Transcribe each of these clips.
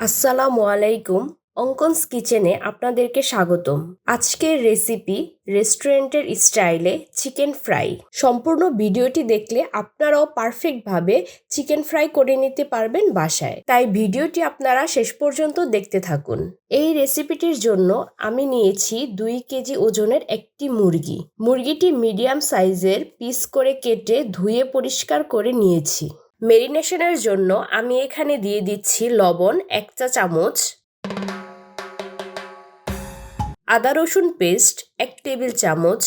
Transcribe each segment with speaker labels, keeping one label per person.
Speaker 1: আসসালামু আলাইকুম। অঙ্কনস কিচেনে আপনাদেরকে স্বাগতম। আজকের রেসিপি রেস্টুরেন্টের স্টাইলে চিকেন ফ্রাই। সম্পূর্ণ ভিডিওটি দেখলে আপনারাও পারফেক্টভাবে চিকেন ফ্রাই করে নিতে পারবেন বাসায়। তাই ভিডিওটি আপনারা শেষ পর্যন্ত দেখতে থাকুন। এই রেসিপিটির জন্য আমি নিয়েছি দুই কেজি ওজনের একটি মুরগি। মুরগিটি মিডিয়াম সাইজের পিস করে কেটে ধুয়ে পরিষ্কার করে নিয়েছি। মেরিনেশনের জন্য আমি এখানে দিয়ে দিচ্ছি লবণ এক চা চামচ, আদা রসুন পেস্ট এক টেবিল চামচ,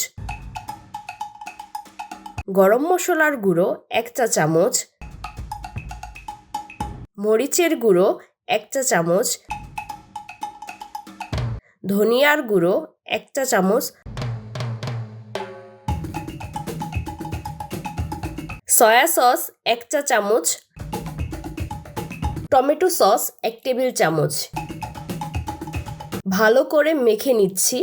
Speaker 1: গরম মশলার গুঁড়ো এক চা চামচ, মরিচের গুঁড়ো এক চা চামচ, ধনিয়ার গুঁড়ো এক চা চামচ সয়া সস এক চা চামচ, টমেটো সস এক টেবিল চামচ। ভালো করে মেখে নিচ্ছি।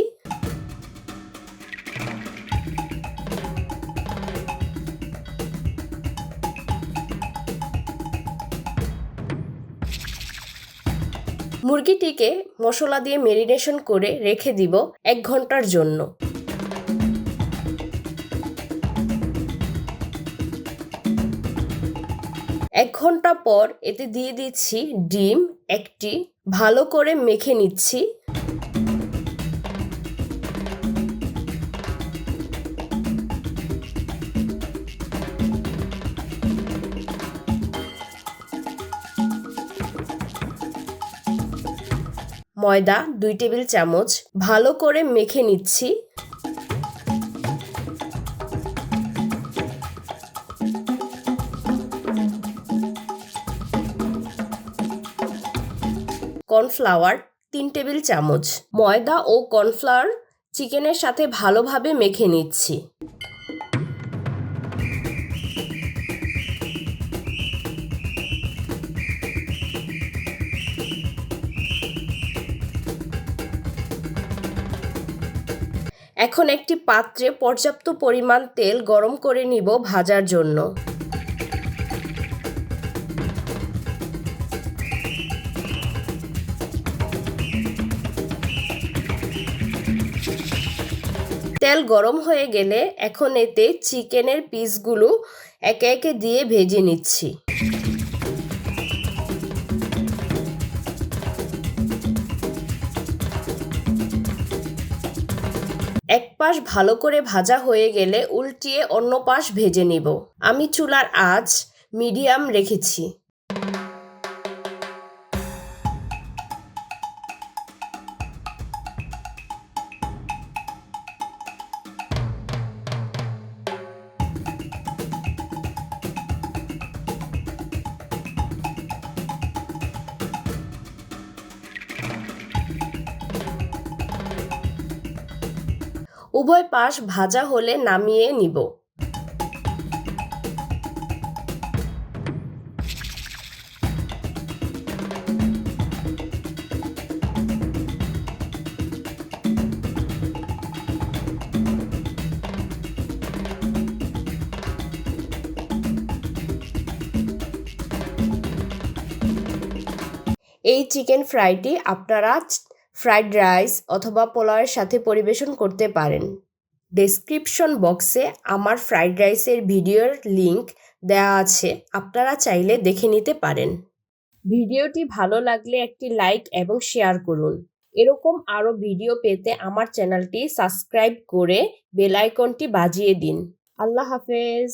Speaker 1: মুরগিটিকে মশলা দিয়ে মেরিনেশন করে রেখে দিব এক ঘণ্টার জন্য। এক ঘণ্টা পর এতে দিয়ে দিচ্ছি ডিম, একটি ভালো করে মেখে নিচ্ছি। ময়দা দুই টেবিল চামচ ভালো করে মেখে নিচ্ছি। কর্নফ্লাওয়ার, তিন টেবিল চামচ। ময়দা ও কর্নফ্লাওয়ার চিকেনের সাথে ভালোভাবে মেখে নিচ্ছি। এখন একটি পাত্রে পর্যাপ্ত পরিমাণ তেল গরম করে নিব ভাজার জন্য। তেল গরম হয়ে গেলে এখন এতে চিকেনের পিসগুলো একে একে দিয়ে ভেজে নিচ্ছি। এক পাশ ভালো করে ভাজা হয়ে গেলে উল্টিয়ে অন্য পাশ ভেজে নিব। আমি চুলার আঁচ মিডিয়াম রেখেছি। উভয় পাশ ভাজা হলে নামিয়ে নিব। এই চিকেন ফ্রাইটি আপনারা ফ্রাইড রাইস অথবা পোলাওয়ের সাথে পরিবেশন করতে পারেন। ডেসক্রিপশন বক্সে আমার ফ্রাইড রাইসের ভিডিওর লিংক দেওয়া আছে, আপনারা চাইলে দেখে নিতে পারেন। ভিডিওটি ভালো লাগলে একটি লাইক এবং শেয়ার করুন। এরকম আরও ভিডিও পেতে আমার চ্যানেলটি সাবস্ক্রাইব করে বেল আইকনটি বাজিয়ে দিন। আল্লাহ হাফেজ।